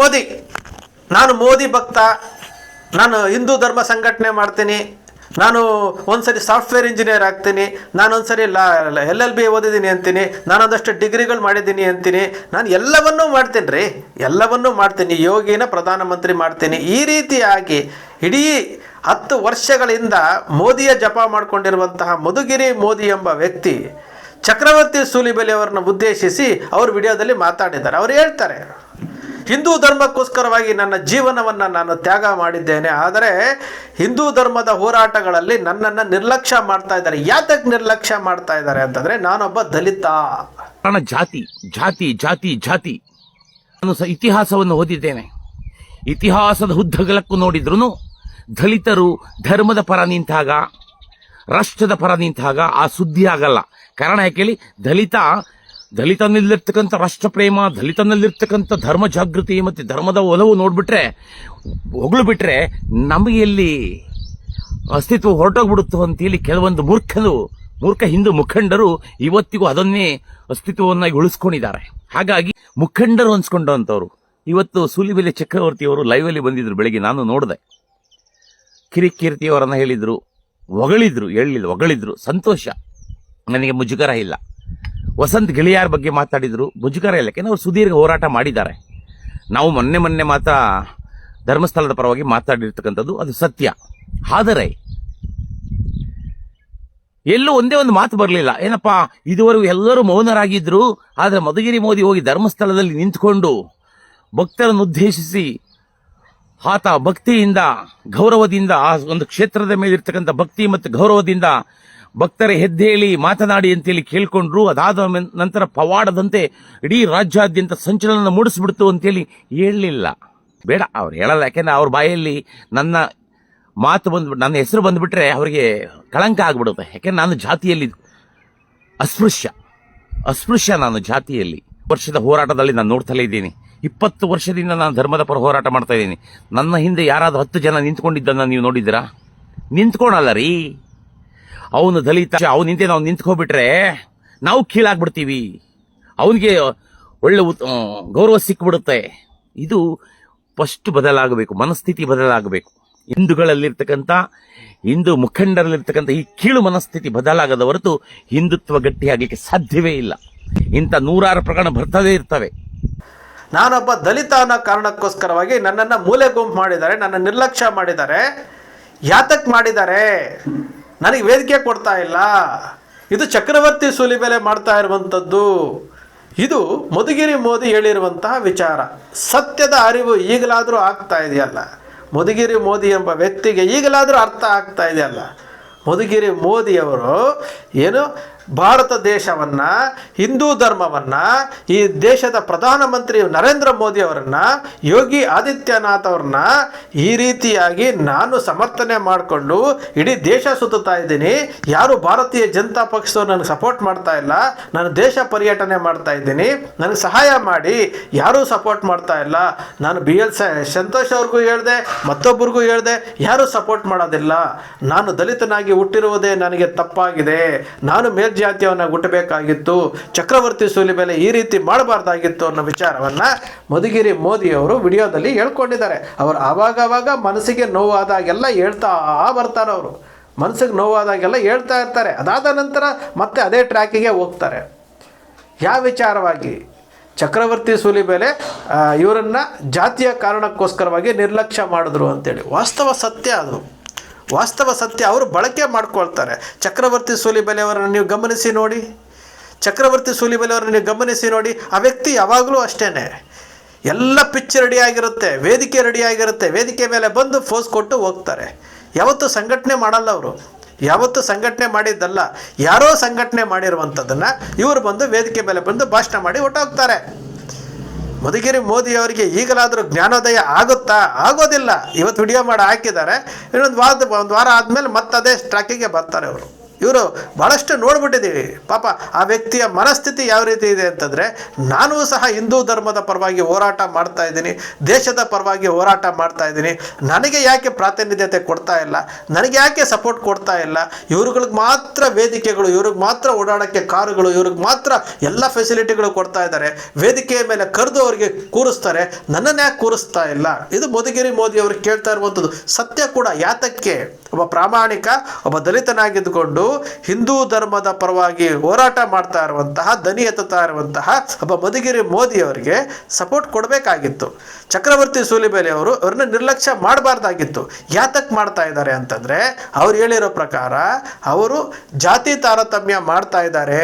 ಮೋದಿ. ನಾನು ಮೋದಿ ಭಕ್ತ. ನಾನು ಹಿಂದೂ ಧರ್ಮ ಸಂಘಟನೆ ಮಾಡ್ತೀನಿ. ನಾನು ಒಂದ್ಸರಿ ಸಾಫ್ಟ್ವೇರ್ ಇಂಜಿನಿಯರ್ ಆಗ್ತೀನಿ. ನಾನು ಒಂದ್ಸರಿ ಲಾ ಎಲ್ ಎಲ್ ಬಿ ಓದಿದ್ದೀನಿ ಅಂತೀನಿ. ನಾನೊಂದಷ್ಟು ಡಿಗ್ರಿಗಳು ಮಾಡಿದ್ದೀನಿ ಅಂತೀನಿ. ನಾನು ಎಲ್ಲವನ್ನೂ ಮಾಡ್ತೀನಿ ರೀ. ಎಲ್ಲವನ್ನೂ ಮಾಡ್ತೀನಿ. ಯೋಗಿನ ಪ್ರಧಾನಮಂತ್ರಿ ಮಾಡ್ತೀನಿ. ಈ ರೀತಿಯಾಗಿ ಇಡೀ ಹತ್ತು ವರ್ಷಗಳಿಂದ ಮೋದಿಯ ಜಪ ಮಾಡಿಕೊಂಡಿರುವಂತಹ ಮಧುಗಿರಿ ಮೋದಿ ಎಂಬ ವ್ಯಕ್ತಿ ಚಕ್ರವರ್ತಿ ಸೂಲಿಬೆಲೆ ಅವರನ್ನು ಉದ್ದೇಶಿಸಿ ಅವರು ವಿಡಿಯೋದಲ್ಲಿ ಮಾತಾಡಿದ್ದಾರೆ. ಅವ್ರು ಹೇಳ್ತಾರೆ ಹಿಂದೂ ಧರ್ಮಕ್ಕೋಸ್ಕರವಾಗಿ ನನ್ನ ಜೀವನವನ್ನು ನಾನು ತ್ಯಾಗ ಮಾಡಿದ್ದೇನೆ. ಆದರೆ ಹಿಂದೂ ಧರ್ಮದ ಹೋರಾಟಗಳಲ್ಲಿ ನನ್ನನ್ನು ನಿರ್ಲಕ್ಷ್ಯ ಮಾಡ್ತಾ ಇದ್ದಾರೆ. ಯಾತಕ್ಕೆ ನಿರ್ಲಕ್ಷ್ಯ ಮಾಡ್ತಾ ಇದ್ದಾರೆ ಅಂತಂದರೆ ನಾನೊಬ್ಬ ದಲಿತ. ನನ್ನ ಜಾತಿ ಜಾತಿ ಜಾತಿ ಜಾತಿ. ನಾನು ಸ ಇತಿಹಾಸವನ್ನು ಓದಿದ್ದೇನೆ. ಇತಿಹಾಸದ ಉದ್ದಗಲಕ್ಕೂ ನೋಡಿದ್ರು ದಲಿತರು ಧರ್ಮದ ಪರ ನಿಂತಾಗ, ರಾಷ್ಟ್ರದ ಪರ ನಿಂತಾಗ ಆ ಸುದ್ದಿ ಆಗಲ್ಲ. ಕಾರಣ ಹೇಳಿ, ದಲಿತ ದಲಿತನಲ್ಲಿರ್ತಕ್ಕಂಥ ರಾಷ್ಟ್ರ ಪ್ರೇಮ ದಲಿತನಲ್ಲಿರ್ತಕ್ಕಂಥ ಧರ್ಮ ಜಾಗೃತಿ ಮತ್ತು ಧರ್ಮದ ಒಲವು ನೋಡಿಬಿಟ್ರೆ ಹೊಗಳು ಬಿಟ್ರೆ ನಮಗೆ ಇಲ್ಲಿ ಅಸ್ತಿತ್ವ ಹೊರಟೋಗ್ಬಿಡುತ್ತೋ ಅಂತೇಳಿ ಕೆಲವೊಂದು ಮೂರ್ಖರು, ಮೂರ್ಖ ಹಿಂದೂ ಮುಖಂಡರು ಇವತ್ತಿಗೂ ಅದನ್ನೇ ಅಸ್ತಿತ್ವವನ್ನಾಗಿ ಉಳಿಸ್ಕೊಂಡಿದ್ದಾರೆ. ಹಾಗಾಗಿ ಮುಖಂಡರು ಅನ್ಸ್ಕೊಂಡಂಥವ್ರು. ಇವತ್ತು ಸೂಲಿಬೆಲೆ ಚಕ್ರವರ್ತಿ ಅವರು ಲೈವ್ ಅಲ್ಲಿ ಬಂದಿದ್ರು ಬೆಳಿಗ್ಗೆ, ನಾನು ನೋಡಿದೆ. ಕಿರಿಕೀರ್ತಿಯವರನ್ನು ಹೇಳಿದರು, ಹೊಗಳಿದ್ರು ಹೇಳಿಲ್ಲ ಹೊಗಳಿದ್ರು. ಸಂತೋಷ. ನನಗೆ ಮುಜುಗರ ಇಲ್ಲ. ವಸಂತ್ ಗೆಳೆಯಾರ ಬಗ್ಗೆ ಮಾತಾಡಿದ್ರು ಮುಜುಗರ ಇಲ್ಲ ಅವರು ಸುದೀರ್ಘ ಹೋರಾಟ ಮಾಡಿದ್ದಾರೆ. ನಾವು ಮೊನ್ನೆ ಮೊನ್ನೆ ಮಾತ್ರ ಧರ್ಮಸ್ಥಳದ ಪರವಾಗಿ ಮಾತಾಡಿರ್ತಕ್ಕಂಥದ್ದು, ಅದು ಸತ್ಯ. ಆದರೆ, ಎಲ್ಲೂ ಒಂದೇ ಒಂದು ಮಾತು ಬರಲಿಲ್ಲ. ಏನಪ್ಪ, ಇದುವರೆಗೂ ಎಲ್ಲರೂ ಮೌನರಾಗಿದ್ದರು ಆದರೆ ಮಧುಗಿರಿ ಮೋದಿ ಹೋಗಿ ಧರ್ಮಸ್ಥಳದಲ್ಲಿ ನಿಂತ್ಕೊಂಡು ಭಕ್ತರನ್ನು ಉದ್ದೇಶಿಸಿ ಆತ ಭಕ್ತಿಯಿಂದ, ಗೌರವದಿಂದ, ಆ ಒಂದು ಕ್ಷೇತ್ರದ ಮೇಲಿರ್ತಕ್ಕಂಥ ಭಕ್ತಿ ಮತ್ತು ಗೌರವದಿಂದ ಭಕ್ತರ, ಹೆದ್ದೇಳಿ, ಮಾತನಾಡಿ ಅಂತೇಳಿ ಕೇಳಿಕೊಂಡ್ರು. ಅದಾದ ನಂತರ ಪವಾಡದಂತೆ ಇಡೀ ರಾಜ್ಯಾದ್ಯಂತ ಸಂಚಲನ ಮೂಡಿಸ್ಬಿಡ್ತು ಅಂತೇಳಿ ಹೇಳಲಿಲ್ಲ. ಬೇಡ, ಅವ್ರು ಹೇಳಲ್ಲ. ಯಾಕೆಂದ್ರೆ ಅವ್ರ ಬಾಯಲ್ಲಿ ನನ್ನ ಮಾತು ಬಂದು, ನನ್ನ ಹೆಸರು ಬಂದುಬಿಟ್ರೆ ಅವರಿಗೆ ಕಳಂಕ ಆಗ್ಬಿಡುತ್ತೆ. ಯಾಕೆಂದ್ರೆ ನಾನು ಜಾತಿಯಲ್ಲಿ ಅಸ್ಪೃಶ್ಯ. ಅಸ್ಪೃಶ್ಯ ನಾನು ಜಾತಿಯಲ್ಲಿ. ವರ್ಷದ ಹೋರಾಟದಲ್ಲಿ ನಾನು ನೋಡ್ತಲೇ ಇದ್ದೀನಿ. ಇಪ್ಪತ್ತು ವರ್ಷದಿಂದ ನಾನು ಧರ್ಮದ ಪರ ಹೋರಾಟ ಮಾಡ್ತಾ ಇದ್ದೀನಿ. ನನ್ನ ಹಿಂದೆ ಯಾರಾದರೂ ಹತ್ತು ಜನ ನಿಂತ್ಕೊಂಡಿದ್ದನ್ನು ನೀವು ನೋಡಿದ್ದೀರಾ? ನಿಂತ್ಕೊಳಲ್ಲ ರೀ. ಅವನು ದಲಿತ, ಅವನ ಹಿಂದೆ ನಾವು ನಿಂತ್ಕೊಬಿಟ್ರೆ ನಾವು ಕೀಳಾಗ್ಬಿಡ್ತೀವಿ. ಅವನಿಗೆ ಒಳ್ಳೆ ಗೌರವ ಸಿಕ್ಬಿಡುತ್ತೆ. ಇದು ಫಸ್ಟ್ ಬದಲಾಗಬೇಕು, ಮನಸ್ಥಿತಿ ಬದಲಾಗಬೇಕು. ಹಿಂದೂಗಳಲ್ಲಿರ್ತಕ್ಕಂಥ, ಹಿಂದೂ ಮುಖಂಡರಲ್ಲಿರ್ತಕ್ಕಂಥ ಈ ಕೀಳು ಮನಸ್ಥಿತಿ ಬದಲಾಗದ ಹೊರತು ಹಿಂದುತ್ವ ಗಟ್ಟಿಯಾಗಲಿಕ್ಕೆ ಸಾಧ್ಯವೇ ಇಲ್ಲ. ಇಂಥ ನೂರಾರು ಪ್ರಕರಣ ಬರ್ತದೇ ಇರ್ತವೆ. ನಾನೊಬ್ಬ ದಲಿತ ಅನ್ನೋ ಕಾರಣಕ್ಕೋಸ್ಕರವಾಗಿ ನನ್ನನ್ನು ಮೂಲೆ ಗುಂಪು ಮಾಡಿದ್ದಾರೆ, ನನ್ನ ನಿರ್ಲಕ್ಷ್ಯ ಮಾಡಿದ್ದಾರೆ. ಯಾತಕ್ ಮಾಡಿದ್ದಾರೆ? ನನಗೆ ವೇದಿಕೆ ಕೊಡ್ತಾ ಇಲ್ಲ. ಇದು ಚಕ್ರವರ್ತಿ ಸೂಲಿಬೆಲೆ ಮಾಡ್ತಾ ಇರುವಂಥದ್ದು. ಇದು ಮಧುಗಿರಿ ಮೋದಿ ಹೇಳಿರುವಂತಹ ವಿಚಾರ. ಸತ್ಯದ ಅರಿವು ಈಗಲಾದರೂ ಆಗ್ತಾ ಇದೆಯಲ್ಲ? ಮಧುಗಿರಿ ಮೋದಿ ಎಂಬ ವ್ಯಕ್ತಿಗೆ ಈಗಲಾದರೂ ಅರ್ಥ ಆಗ್ತಾ ಇದೆಯಲ್ಲ? ಮಧುಗಿರಿ ಮೋದಿಯವರು ಏನು ಭಾರತ ದೇಶವನ್ನ, ಹಿಂದೂ ಧರ್ಮವನ್ನ, ಈ ದೇಶದ ಪ್ರಧಾನಮಂತ್ರಿ ನರೇಂದ್ರ ಮೋದಿ ಅವರನ್ನ, ಯೋಗಿ ಆದಿತ್ಯನಾಥ್ ಅವ್ರನ್ನ ಈ ರೀತಿಯಾಗಿ ನಾನು ಸಮರ್ಥನೆ ಮಾಡಿಕೊಂಡು ಇಡೀ ದೇಶ ಸುತ್ತಾ ಇದ್ದೀನಿ. ಯಾರು ಭಾರತೀಯ ಜನತಾ ಪಕ್ಷದವ್ರು ನನಗೆ ಸಪೋರ್ಟ್ ಮಾಡ್ತಾ ಇಲ್ಲ. ನಾನು ದೇಶ ಪರ್ಯಟನೆ ಮಾಡ್ತಾ ಇದ್ದೀನಿ. ನನಗೆ ಸಹಾಯ ಮಾಡಿ. ಯಾರೂ ಸಪೋರ್ಟ್ ಮಾಡ್ತಾ ಇಲ್ಲ. ನಾನು ಬಿ ಎಲ್ ಸಂತೋಷ್ ಅವ್ರಿಗೂ ಹೇಳಿದೆ, ಮತ್ತೊಬ್ಬರಿಗೂ ಹೇಳಿದೆ, ಯಾರೂ ಸಪೋರ್ಟ್ ಮಾಡೋದಿಲ್ಲ. ನಾನು ದಲಿತನಾಗಿ ಹುಟ್ಟಿರುವುದೇ ನನಗೆ ತಪ್ಪಾಗಿದೆ. ನಾನು ಮೇಲ್ಜಾತಿಯವನ್ನ ಗುಟ್ಟಬೇಕಾಗಿತ್ತು, ಚಕ್ರವರ್ತಿ ಸೂಲಿಬೆಲೆ ಈ ರೀತಿ ಮಾಡಬಾರ್ದಾಗಿತ್ತು ಅನ್ನೋ ವಿಚಾರವನ್ನು ಮಧುಗಿರಿ ಮೋದಿಯವರು ವಿಡಿಯೋದಲ್ಲಿ ಹೇಳ್ಕೊಂಡಿದ್ದಾರೆ. ಅವರು ಆವಾಗ ಆವಾಗ ಮನಸ್ಸಿಗೆ ನೋವಾದಾಗೆಲ್ಲ ಹೇಳ್ತಾ ಬರ್ತಾರೆ ಅವರು. ಮನಸ್ಸಿಗೆ ನೋವಾದಾಗೆಲ್ಲ ಹೇಳ್ತಾ ಇರ್ತಾರೆ. ಅದಾದ ನಂತರ ಮತ್ತೆ ಅದೇ ಟ್ರ್ಯಾಕಿಗೆ ಹೋಗ್ತಾರೆ. ಯಾವ ವಿಚಾರವಾಗಿ? ಚಕ್ರವರ್ತಿ ಸೂಲಿ ಮೇಲೆ ಇವರನ್ನ ಜಾತಿಯ ಕಾರಣಕ್ಕೋಸ್ಕರವಾಗಿ ನಿರ್ಲಕ್ಷ್ಯ ಮಾಡಿದ್ರು ಅಂತೇಳಿ. ವಾಸ್ತವ ಸತ್ಯ ಅದು. ವಾಸ್ತವ ಸತ್ಯ ಅವರು ಬಳಕೆ ಮಾಡ್ಕೊಳ್ತಾರೆ. ಚಕ್ರವರ್ತಿ ಸೂಲಿಬೆಲೆ ಅವರನ್ನು ನೀವು ಗಮನಿಸಿ ನೋಡಿ. ಚಕ್ರವರ್ತಿ ಸೂಲಿಬೆಲೆ ಅವರನ್ನು ನೀವು ಗಮನಿಸಿ ನೋಡಿ. ಆ ವ್ಯಕ್ತಿ ಯಾವಾಗಲೂ ಅಷ್ಟೇ ಎಲ್ಲ ಪಿಚ್ ರೆಡಿಯಾಗಿರುತ್ತೆ ವೇದಿಕೆ ರೆಡಿಯಾಗಿರುತ್ತೆ ವೇದಿಕೆ ಮೇಲೆ ಬಂದು ಫೋಸ್ ಕೊಟ್ಟು ಹೋಗ್ತಾರೆ. ಯಾವತ್ತೂ ಸಂಘಟನೆ ಮಾಡಲ್ಲ ಅವರು. ಯಾವತ್ತೂ ಸಂಘಟನೆ ಮಾಡಿದ್ದಲ್ಲ. ಯಾರೋ ಸಂಘಟನೆ ಮಾಡಿರುವಂಥದ್ದನ್ನು ಇವರು ಬಂದು ವೇದಿಕೆ ಮೇಲೆ ಬಂದು ಭಾಷಣ ಮಾಡಿ ಹೊಟ್ಟೋಗ್ತಾರೆ ಮಧುಗಿರಿ ಮೋದಿ ಅವರಿಗೆ ಈಗಲಾದರೂ ಜ್ಞಾನೋದಯ ಆಗುತ್ತಾ? ಆಗೋದಿಲ್ಲ. ಇವತ್ತು ವಿಡಿಯೋ ಮಾಡಿ ಹಾಕಿದ್ದಾರೆ. ಇನ್ನೊಂದು ವಾರದ ಒಂದು ವಾರ ಆದಮೇಲೆ ಮತ್ತೆ ಅದೇ ಟ್ರ್ಯಾಕಿಗೆ ಬರ್ತಾರೆ ಅವರು. ಇವರು ಭಾಳಷ್ಟು ನೋಡ್ಬಿಟ್ಟಿದ್ದೀವಿ. ಪಾಪ ಆ ವ್ಯಕ್ತಿಯ ಮನಸ್ಥಿತಿ ಯಾವ ರೀತಿ ಇದೆ ಅಂತಂದರೆ, ನಾನು ಸಹ ಹಿಂದೂ ಧರ್ಮದ ಪರವಾಗಿ ಹೋರಾಟ ಮಾಡ್ತಾ ಇದ್ದೀನಿ, ದೇಶದ ಪರವಾಗಿ ಹೋರಾಟ ಮಾಡ್ತಾ ಇದ್ದೀನಿ. ನನಗೆ ಯಾಕೆ ಪ್ರಾತಿನಿಧ್ಯತೆ ಕೊಡ್ತಾ ಇಲ್ಲ? ನನಗೆ ಯಾಕೆ ಸಪೋರ್ಟ್ ಕೊಡ್ತಾ ಇಲ್ಲ? ಇವ್ರುಗಳಿಗೆ ಮಾತ್ರ ವೇದಿಕೆಗಳು, ಇವ್ರಿಗೆ ಮಾತ್ರ ಓಡಾಡೋಕ್ಕೆ ಕಾರುಗಳು, ಇವ್ರಿಗೆ ಮಾತ್ರ ಎಲ್ಲ ಫೆಸಿಲಿಟಿಗಳು ಕೊಡ್ತಾ ಇದ್ದಾರೆ. ವೇದಿಕೆಯ ಮೇಲೆ ಕರೆದು ಅವರಿಗೆ ಕೂರಿಸ್ತಾರೆ. ನನ್ನನ್ನು ಯಾಕೆ ಕೂರಿಸ್ತಾ ಇಲ್ಲ? ಇದು ಮೋದಿಗಿರಿ ಮೋದಿ ಅವ್ರಿಗೆ ಕೇಳ್ತಾ ಇರುವಂಥದ್ದು. ಸತ್ಯ ಕೂಡ ಯಾತಕ್ಕೆ? ಒಬ್ಬ ಪ್ರಾಮಾಣಿಕ, ಒಬ್ಬ ದಲಿತನಾಗಿದ್ದುಕೊಂಡು ಹಿಂದೂ ಧರ್ಮದ ಪರವಾಗಿ ಹೋರಾಟ ಮಾಡ್ತಾ ಇರುವಂತಹ, ದನಿ ಎತ್ತುತ್ತಾ ಇರುವಂತಹ ಒಬ್ಬ ಮಧುಗಿರಿ ಮೋದಿ ಅವರಿಗೆ ಸಪೋರ್ಟ್ ಕೊಡಬೇಕಾಗಿತ್ತು. ಚಕ್ರವರ್ತಿ ಸೂಲಿಬೇಲಿ ಅವರು ಅವ್ರನ್ನ ನಿರ್ಲಕ್ಷ್ಯ ಮಾಡಬಾರ್ದಾಗಿತ್ತು. ಯಾತಕ್ಕೆ ಮಾಡ್ತಾ ಇದ್ದಾರೆ ಅಂತಂದರೆ, ಅವ್ರು ಹೇಳಿರೋ ಪ್ರಕಾರ ಅವರು ಜಾತಿ ತಾರತಮ್ಯ ಮಾಡ್ತಾ ಇದ್ದಾರೆ.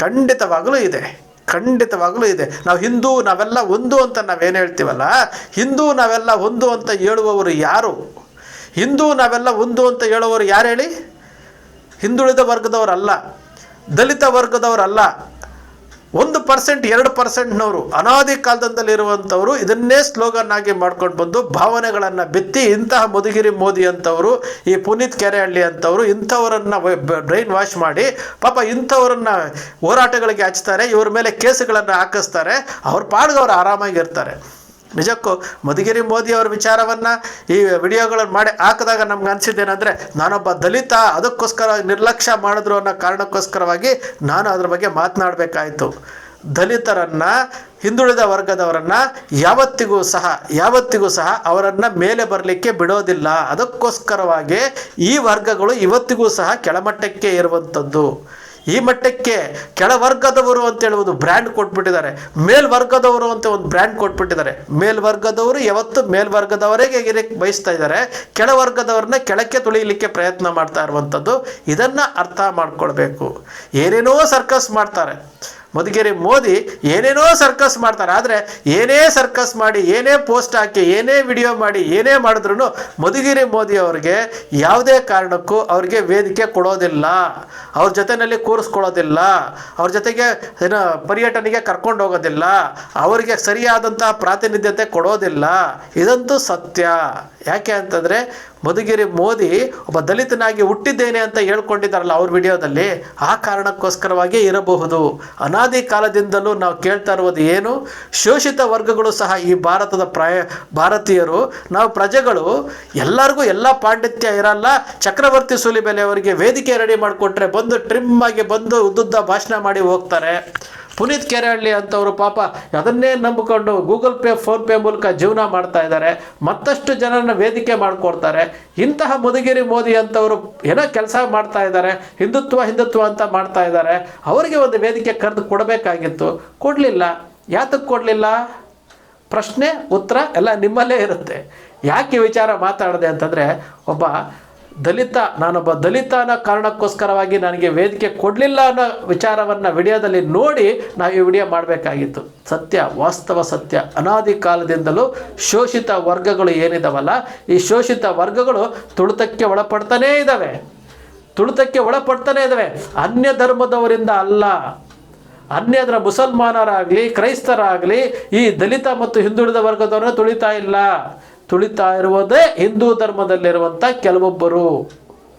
ಖಂಡಿತವಾಗಲೂ ಇದೆ. ಖಂಡಿತವಾಗಲೂ ಇದೆ. ನಾವು ಹಿಂದೂ, ನಾವೆಲ್ಲ ಒಂದು ಅಂತ ನಾವೇನು ಹೇಳ್ತೀವಲ್ಲ, ಹಿಂದೂ ನಾವೆಲ್ಲ ಒಂದು ಅಂತ ಹೇಳುವವರು ಯಾರು? ಹಿಂದೂ ನಾವೆಲ್ಲ ಒಂದು ಅಂತ ಹೇಳುವವರು ಯಾರು ಹೇಳಿ? ಹಿಂದುಳಿದ ವರ್ಗದವರಲ್ಲ, ದಲಿತ ವರ್ಗದವರಲ್ಲ, ಒಂದು ಪರ್ಸೆಂಟ್, ಎರಡು ಪರ್ಸೆಂಟ್ನವರು ಅನಾದಿ ಕಾಲದಿಂದಲಿರುವಂಥವರು ಇದನ್ನೇ ಸ್ಲೋಗನ್ ಆಗಿ ಮಾಡ್ಕೊಂಡು ಬಂದು ಭಾವನೆಗಳನ್ನು ಬಿತ್ತಿ ಇಂತಹ ಮಧುಗಿರಿ ಮೋದಿ ಅಂಥವರು ಈ ಪುನೀತ್ ಕೆರೆಹಳ್ಳಿ ಅಂಥವರು ಇಂಥವರನ್ನು ಬ್ರೈನ್ ವಾಶ್ ಮಾಡಿ ಪಾಪ ಇಂಥವರನ್ನು ಹೋರಾಟಗಳಿಗೆ ಹಚ್ತಾರೆ, ಇವ್ರ ಮೇಲೆ ಕೇಸುಗಳನ್ನು ಹಾಕಿಸ್ತಾರೆ, ಅವ್ರ ಪಾಡ್ಗೆ ಅವ್ರು ಆರಾಮಾಗಿರ್ತಾರೆ. ನಿಜಕ್ಕೂ ಮಧುಗಿರಿ ಮೋದಿ ಅವರ ವಿಚಾರವನ್ನು ಈ ವಿಡಿಯೋಗಳನ್ನು ಮಾಡಿ ಹಾಕಿದಾಗ ನಮ್ಗೆ ಅನಿಸಿದ್ದೇನೆಂದರೆ ನಾನೊಬ್ಬ ದಲಿತ, ಅದಕ್ಕೋಸ್ಕರ ನಿರ್ಲಕ್ಷ್ಯ ಮಾಡಿದ್ರು ಅನ್ನೋ ಕಾರಣಕ್ಕೋಸ್ಕರವಾಗಿ ನಾನು ಅದ್ರ ಬಗ್ಗೆ ಮಾತನಾಡಬೇಕಾಯಿತು. ದಲಿತರನ್ನು, ಹಿಂದುಳಿದ ವರ್ಗದವರನ್ನು ಯಾವತ್ತಿಗೂ ಸಹ ಯಾವತ್ತಿಗೂ ಸಹ ಅವರನ್ನು ಮೇಲೆ ಬರಲಿಕ್ಕೆ ಬಿಡೋದಿಲ್ಲ. ಅದಕ್ಕೋಸ್ಕರವಾಗಿ ಈ ವರ್ಗಗಳು ಇವತ್ತಿಗೂ ಸಹ ಕೆಳಮಟ್ಟಕ್ಕೆ ಇರುವಂಥದ್ದು ಈ ಮಟ್ಟಕ್ಕೆ ಕೆಳವರ್ಗದವರು ಅಂತ ಹೇಳುವುದು ಬ್ರ್ಯಾಂಡ್ ಕೊಟ್ಬಿಟ್ಟಿದ್ದಾರೆ. ಮೇಲ್ವರ್ಗದವರು ಅಂತ ಒಂದು ಬ್ರ್ಯಾಂಡ್ ಕೊಟ್ಬಿಟ್ಟಿದ್ದಾರೆ. ಮೇಲ್ವರ್ಗದವರು ಯಾವತ್ತು ಮೇಲ್ವರ್ಗದವರೆಗೆ ಇರಕ್ಕೆ ಬಯಸ್ತಾ ಇದ್ದಾರೆ ಕೆಳವರ್ಗದವ್ರನ್ನ ಕೆಳಕ್ಕೆ ತುಳಿಯಲಿಕ್ಕೆ ಪ್ರಯತ್ನ ಮಾಡ್ತಾ ಇರುವಂಥದ್ದು ಇದನ್ನು ಅರ್ಥ ಮಾಡ್ಕೊಳ್ಬೇಕು. ಏನೇನೋ ಸರ್ಕಸ್ ಮಾಡ್ತಾರೆ. ಮಧುಗಿರಿ ಮೋದಿ ಏನೇನೋ ಸರ್ಕಸ್ ಮಾಡ್ತಾರೆ. ಆದರೆ ಏನೇ ಸರ್ಕಸ್ ಮಾಡಿ, ಏನೇ ಪೋಸ್ಟ್ ಹಾಕಿ, ಏನೇ ವಿಡಿಯೋ ಮಾಡಿ, ಏನೇ ಮಾಡಿದ್ರು ಮಧುಗಿರಿ ಮೋದಿ ಅವ್ರಿಗೆ ಯಾವುದೇ ಕಾರಣಕ್ಕೂ ಅವ್ರಿಗೆ ವೇದಿಕೆ ಕೊಡೋದಿಲ್ಲ. ಅವ್ರ ಜೊತೆಯಲ್ಲಿ ಕೂರಿಸ್ಕೊಳ್ಳೋದಿಲ್ಲ. ಅವ್ರ ಜೊತೆಗೆ ಏನು ಪರ್ಯಟನೆಗೆ ಕರ್ಕೊಂಡು ಹೋಗೋದಿಲ್ಲ. ಅವರಿಗೆ ಸರಿಯಾದಂತಹ ಪ್ರಾತಿನಿಧ್ಯತೆ ಕೊಡೋದಿಲ್ಲ. ಇದಂತೂ ಸತ್ಯ. ಯಾಕೆ ಅಂತಂದರೆ ಮಧುಗಿರಿ ಮೋದಿ ಒಬ್ಬ ದಲಿತನಾಗಿ ಹುಟ್ಟಿದ್ದೇನೆ ಅಂತ ಹೇಳ್ಕೊಂಡಿದ್ದಾರಲ್ಲ ಅವ್ರ ವಿಡಿಯೋದಲ್ಲಿ, ಆ ಕಾರಣಕ್ಕೋಸ್ಕರವಾಗಿ ಇರಬಹುದು. ಅನಾದಿ ಕಾಲದಿಂದಲೂ ನಾವು ಕೇಳ್ತಾ ಇರುವುದು ಏನು? ಶೋಷಿತ ವರ್ಗಗಳು ಸಹ ಈ ಭಾರತದ ಪ್ರಾಯ, ಭಾರತೀಯರು, ನಾವು ಪ್ರಜೆಗಳು, ಎಲ್ಲರಿಗೂ ಎಲ್ಲ ಪಾಂಡಿತ್ಯ ಇರಲ್ಲ, ಚಕ್ರವರ್ತಿ ಸುಲಿಬೆಲೆ ಅವರಿಗೆ ವೇದಿಕೆ ರೆಡಿ ಮಾಡಿಕೊಟ್ರೆ ಬಂದು ಟ್ರಿಮ್ ಆಗಿ ಬಂದು ಉದ್ದುದ್ದ ಭಾಷಣ ಮಾಡಿ ಹೋಗ್ತಾರೆ. ಪುನೀತ್ ಕೆರೆಹಳ್ಳಿ ಅಂತವರು ಪಾಪ ಅದನ್ನೇ ನಂಬಿಕೊಂಡು ಗೂಗಲ್ ಪೇ ಫೋನ್ಪೇ ಮೂಲಕ ಜೀವನ ಮಾಡ್ತಾ ಇದ್ದಾರೆ. ಮತ್ತಷ್ಟು ಜನರನ್ನ ವೇದಿಕೆ ಮಾಡಿಕೊಡ್ತಾರೆ. ಇಂತಹ ಮುದುಗಿರಿ ಮೋದಿ ಅಂತವರು ಏನೋ ಕೆಲಸ ಮಾಡ್ತಾ ಇದ್ದಾರೆ. ಹಿಂದುತ್ವ ಹಿಂದುತ್ವ ಅಂತ ಮಾಡ್ತಾ ಇದ್ದಾರೆ. ಅವರಿಗೆ ಒಂದು ವೇದಿಕೆ ಕರೆದು ಕೊಡಬೇಕಾಗಿತ್ತು. ಕೊಡಲಿಲ್ಲ. ಯಾತಕ್ಕೆ ಕೊಡಲಿಲ್ಲ? ಪ್ರಶ್ನೆ, ಉತ್ತರ ಎಲ್ಲ ನಿಮ್ಮಲ್ಲೇ ಇರುತ್ತೆ. ಯಾಕೆ ವಿಚಾರ ಮಾತಾಡಿದೆ ಅಂತಂದರೆ, ಒಬ್ಬ ದಲಿತ, ನಾನೊಬ್ಬ ದಲಿತ ಅನ್ನೋ ಕಾರಣಕ್ಕೋಸ್ಕರವಾಗಿ ನನಗೆ ವೇದಿಕೆ ಕೊಡಲಿಲ್ಲ ಅನ್ನೋ ವಿಚಾರವನ್ನು ವಿಡಿಯೋದಲ್ಲಿ ನೋಡಿ ನಾವು ಈ ವಿಡಿಯೋ ಮಾಡಬೇಕಾಗಿತ್ತು. ಸತ್ಯ, ವಾಸ್ತವ ಸತ್ಯ, ಅನಾದಿ ಕಾಲದಿಂದಲೂ ಶೋಷಿತ ವರ್ಗಗಳು ಏನಿದಾವಲ್ಲ, ಈ ಶೋಷಿತ ವರ್ಗಗಳು ತುಳಿತಕ್ಕೆ ಒಳಪಡ್ತಾನೇ ಇದ್ದಾವೆ ತುಳಿತಕ್ಕೆ ಒಳಪಡ್ತಾನೇ ಇದ್ದಾವೆ ಅನ್ಯ ಧರ್ಮದವರಿಂದ ಅಲ್ಲ. ಅನ್ಯದ್ರ ಮುಸಲ್ಮಾನರಾಗಲಿ, ಕ್ರೈಸ್ತರಾಗಲಿ ಈ ದಲಿತ ಮತ್ತು ಹಿಂದುಳಿದ ವರ್ಗದವರನ್ನ ತುಳಿತಾ ಇಲ್ಲ. ತುಳಿತಾ ಇರುವುದೇ ಹಿಂದೂ ಧರ್ಮದಲ್ಲಿರುವಂಥ ಕೆಲವೊಬ್ಬರು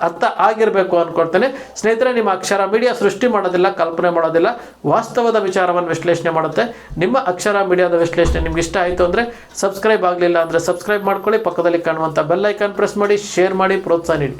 ಅರ್ಥ ಆಗಿರಬೇಕು ಅಂದ್ಕೊಳ್ತೇನೆ ಸ್ನೇಹಿತರೆ, ನಿಮ್ಮ ಅಕ್ಷರ ಮೀಡಿಯಾ ಸೃಷ್ಟಿ ಮಾಡೋದಿಲ್ಲ, ಕಲ್ಪನೆ ಮಾಡೋದಿಲ್ಲ. ವಾಸ್ತವದ ವಿಚಾರವನ್ನು ವಿಶ್ಲೇಷಣೆ ಮಾಡುತ್ತೆ. ನಿಮ್ಮ ಅಕ್ಷರ ಮೀಡಿಯಾದ ವಿಶ್ಲೇಷಣೆ ನಿಮ್ಗೆ ಇಷ್ಟ ಆಯಿತು ಅಂದರೆ ಸಬ್ಸ್ಕ್ರೈಬ್ ಆಗಲಿಲ್ಲ ಅಂದರೆ ಸಬ್ಸ್ಕ್ರೈಬ್ ಮಾಡ್ಕೊಳ್ಳಿ. ಪಕ್ಕದಲ್ಲಿ ಕಾಣುವಂಥ ಐಕಾನ್ ಪ್ರೆಸ್ ಮಾಡಿ, ಶೇರ್ ಮಾಡಿ, ಪ್ರೋತ್ಸಾಹ ನೀಡಿ.